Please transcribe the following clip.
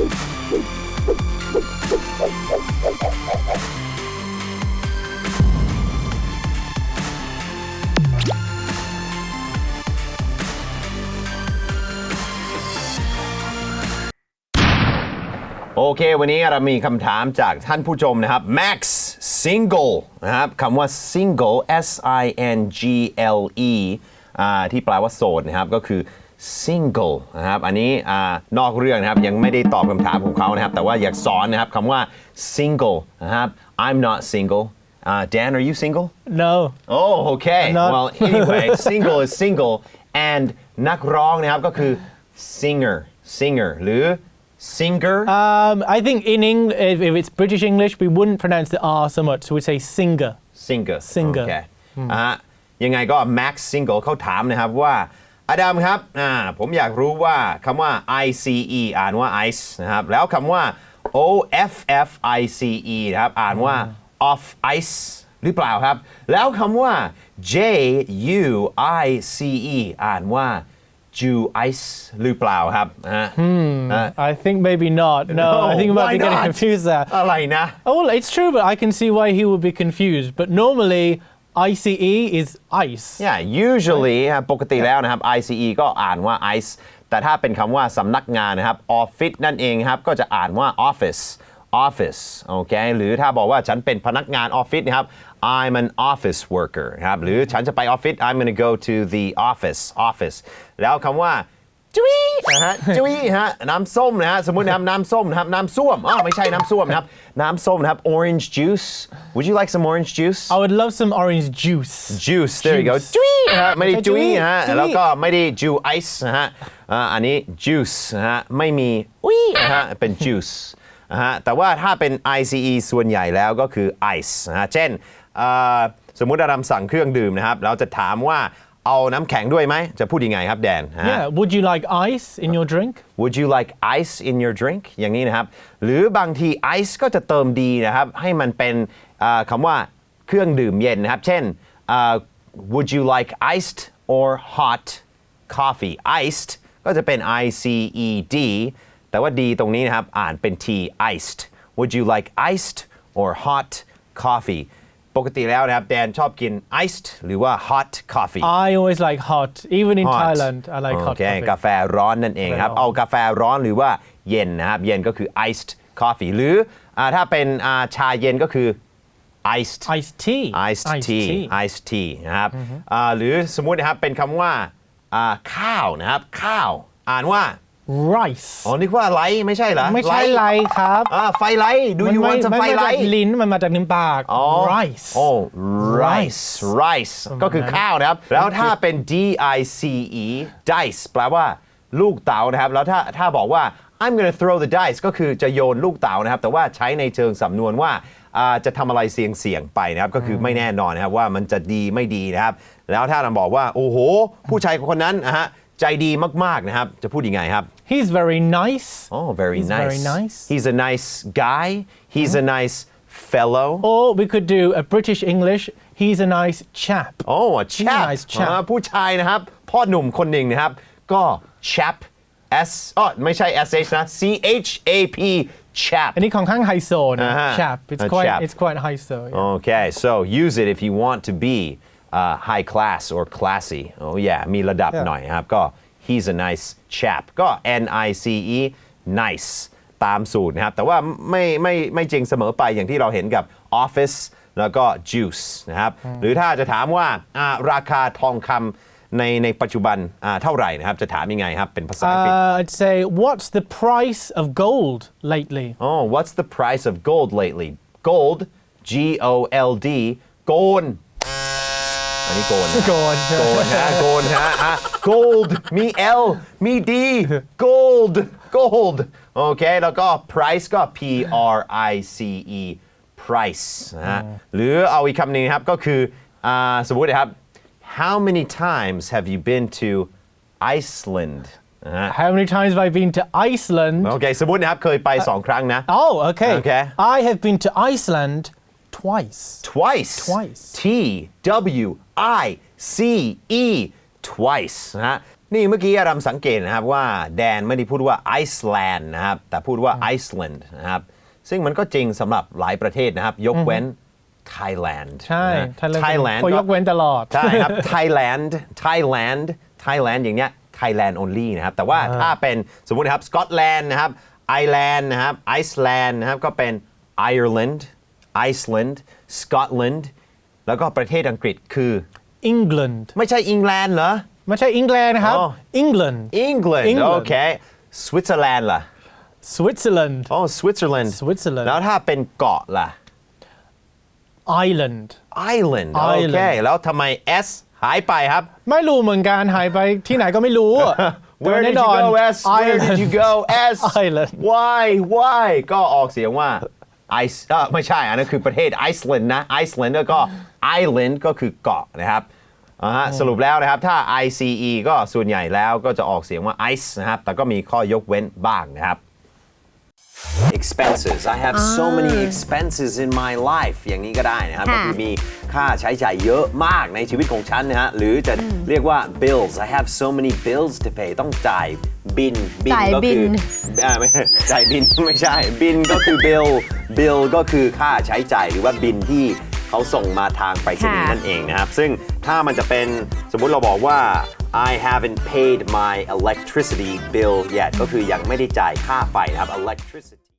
โอเค วันนี้เรามีคำถามจากท่านผู้ชมนะครับ Max Single นะครับคำว่า Single S I N G L E อ่าที่แปลว่าโสดนะครับ ก็คือ Single นะครับอันนี้อ่านอกเรื่องนะครับยังไม่ได้ตอบคำถามของเขานะครับ แต่ว่าอยากสอนนะครับคำว่า Single นะครับ I'm not single uh, Dan are you single No. Oh okay not. well anyway single is single and นักร้องนะครับก็คือ singer singer หรือ singer Um, I think in Eng- if, if it's British English, we wouldn't pronounce the R so much. So we say singer. singer Singer โอเคอะฮะยังไงก็ Max Single เขาถามนะครับว่า อดัมครับอ่าผมอยากรู้ว่าคำว่า ICE อ่านว่า ice นะครับ แล้วคำว่า OFFICE นะครับ อ่านว่า off ice หรือเปล่าครับ แล้วคำว่า JUICE อ่านว่า Jew ice หรือเปล่าครับอะอะ I think maybe not. No, I think you might why be getting not? confused there. อะไรนะ Oh, well, it's true, but I can see why he would be confused. But normally, ICE is ice. yeah usually ครับปกติแล้วนะครับ ICE ก็อ่านว่า ice แต่ถ้าเป็นคำว่าสำนักงานนะครับ office นั่นเองครับ ก็จะอ่านว่า office office โอเค หรือถ้าบอกว่าฉันเป็นพนักงานออฟฟิศนะครับ I'm an office worker ครับ หรือฉันจะไปออฟฟิศ I'm gonna go to the office office แล้วคำว่า จุ้ยนะฮะจุ้ยฮะน้ำส้มนะฮะสมมตินะครับน้ำส้มนะครับน้ำส้วมอ๋อไม่ใช่น้ำส้วมนะครับน้ำส้มนะครับ orange juice would you like some orange juice I would love some orange juice. juice there you go Juice จุ้ยนะฮะไม่ได้จุ้ยจุ้ยนะฮะจุ้ยแล้วก็ไม่ได้จูไอซ์นะฮะอ่าอันนี้ juice นะฮะไม่มีอุ้ยนะฮะเป็น juice นะฮะแต่ว่าถ้าเป็น ICE ส่วนใหญ่แล้วก็คือ ice นะฮะเช่นอ่าสมมุติเรานำสั่งเครื่องดื่มนะครับ เราจะถามว่า เอาน้ำแข็งด้วยไหมจะพูดยังไงครับแดนฮะ Yeah. Would you like ice in your drink? Would you like ice in your drink อย่างนี้นะครับ หรือบางที ice ก็จะเติมดีนะครับ ให้มันเป็นอ่าคำว่าเครื่องดื่มเย็นนะครับ เช่นอ่า Would you like iced or hot coffee iced ก็จะเป็น I C E D แต่ว่า D ตรงนี้นะครับ อ่านเป็น T iced Would you like iced or hot coffee ปกติแล้วนะครับแดนชอบกิน iced หรือว่า hot coffee I always like hot. Even in hot Thailand, I like โอ hot เค coffee. กาแฟร้อนนั่นเองครับ กาแฟร้อน เอากาแฟร้อนหรือว่าเย็นนะครับ เย็นก็คือ iced coffee หรืออาถ้าเป็นอ่าชาเย็นก็คือ iced Iced tea. iced tea iced tea นะครับอ่าหรือสมมุตินะครับเป็นคำว่าอ่าข้าวนะครับ ข้าว อ่านว่า Rice. อ๋อนึกว่าไลท์ไม่ใช่เหรอไม่ใช่ไรครับอ่าไฟไลท์ do you มัน want some ไม่ไฟไม่ไลมาจากท์ ลิ้นมันมาจากนิ้วปาก อ๋อ rice โอ้ rice rice ก็คือข้าวนะครับ แล้วถ้าเป็น D I C E dice แปลว่าลูกเต๋านะครับ แล้วถ้าถ้าบอกว่า I'm gonna throw the dice ก็คือจะโยนลูกเต๋านะครับ แต่ว่าใช้ในเชิงสำนวนว่าอ่าจะทำอะไรเสี่ยงๆไปนะครับ ก็คือไม่แน่นอนนะครับว่ามันจะดีไม่ดีนะครับ แล้วถ้าเราบอกว่า โอ้โห ผู้ชายคนนั้นนะฮะใจดีมากๆนะครับ จะพูดยังไงครับ He's very nice. Oh very He's nice very nice. He's a nice guy He's a nice fellow Or we could do a British English. He's a nice chap. โอ้ chap nice chap อ่าผู้ชายนะครับ พ่อหนุ่มคนหนึ่งนะครับ ก็ chap s อ๋อไม่ใช่ sh นะ c h a p chap อันนี้ของข้างไฮโซนะ อ่าฮะ chap. It's A quite chap. it's quite high so. yeah. Okay so use it if you want to be uh, high class or classy oh yeah มีระดับ Yeah. หน่อยนะครับ ก็ he's a nice chap ก็ n i c e nice ตามสูตรนะครับ แต่ว่าไม่ไม่ไม่จริงเสมอไปอย่างที่เราเห็นกับ office แล้วก็ juice นะครับ หรือถ้าจะถามว่าอ่าราคาทองคำในในปัจจุบันอ่าเท่าไหร่นะครับ จะถามยังไงครับ เป็นภาษาอังกฤษ Uh, I'd say, what's the price of gold lately? Oh, what's the price of gold lately? Gold, G O L D, gold. อันนี้โกนนะ Gold. โกนฮะโกนฮะอ่ะ gold มี L มี D gold gold โอเค แล้วก็ price ก็ P R I C E price นะฮะหรือเอาอีกคำหนึ่งนะครับ ก็คืออ่าสมมุตินะครับ how many times have you been to Iceland นะฮะ How many times have I been to Iceland? โอเค สมมุตินะครับ เคยไปสองครั้งนะ Oh, okay. Okay. I have been to Iceland twice. twice Twice. T W I C E twice นะฮะนี่เมื่อกี้อารมสังเกตนะครับว่าแดนไม่ได้พูดว่าไอซ์แลนด์นะครับ แต่พูดว่าไอซ์แลนด์นะครับซึ่งมันก็จริงสำหรับหลายประเทศนะครับ ยกเว้นไทยแลนด์ใช่ไทยแลนด์พอยกเว้นตลอด ใช่ครับ Thailand Thailand Thailand อย่างเนี้ย Thailand only นะครับ แต่ว่าถ้าเป็นสมมุตินะครับสกอตแลนด์นะครับไอร์แลนด์นะครับไอซ์แลนด์นะครับก็เป็น Ireland Iceland Scotland แล้วก็ประเทศอังกฤษคือ England ไม่ใช่อังกฤษเหรอ ไม่ใช่อังกฤษนะครับ อ๋อ England England England โอเคสวิตเซอร์แลนด์ล่ะ Switzerland อ๋อสวิตเซอร์แลนด์ Switzerland แล้วถ้าเป็นเกาะล่ะ Ireland Island โอเค Island แล้วทำไม S หายไปครับ ไม่รู้เหมือนกันหายไปที่ไหนก็ไม่รู้อะ Where แต่ did แน่ you นอน go S Where did you go S Island Why Why ก็ออกเสียงว่า ไอซ์เออไม่ใช่อันนั้นคือประเทศไอซ์แลนด์นะไอซ์แลนด์แล้วก็ Island ก็คือเกาะนะครับอ่าฮะสรุปแล้วนะครับ ถ้า ICE ก็ส่วนใหญ่แล้วก็จะออกเสียงว่า ice นะครับ แต่ก็มีข้อยกเว้นบ้างนะครับ expenses I have so many expenses in my life อย่างนี้ก็ได้นะครับก็ค่ะ คือมีค่าใช้จ่ายเยอะมากในชีวิตของฉันนะฮะ หรือจะเรียกว่า bills I have so many bills to pay ต้องจ่ายบินบิจ่ายก็บิคืนอ่าไม่จ่ายบิน ไม่ใช่ บินก็คือ bill bill ก็คือค่าใช้จ่ายหรือว่าบินที่เขาส่งมาทางไปรษณีย์ค่ะนั่นเองนะครับ ซึ่งถ้ามันจะเป็นสมมุติเราบอกว่า I haven't paid my electricity bill yet ก็คือยังไม่ได้จ่ายค่าไฟนะครับ electricity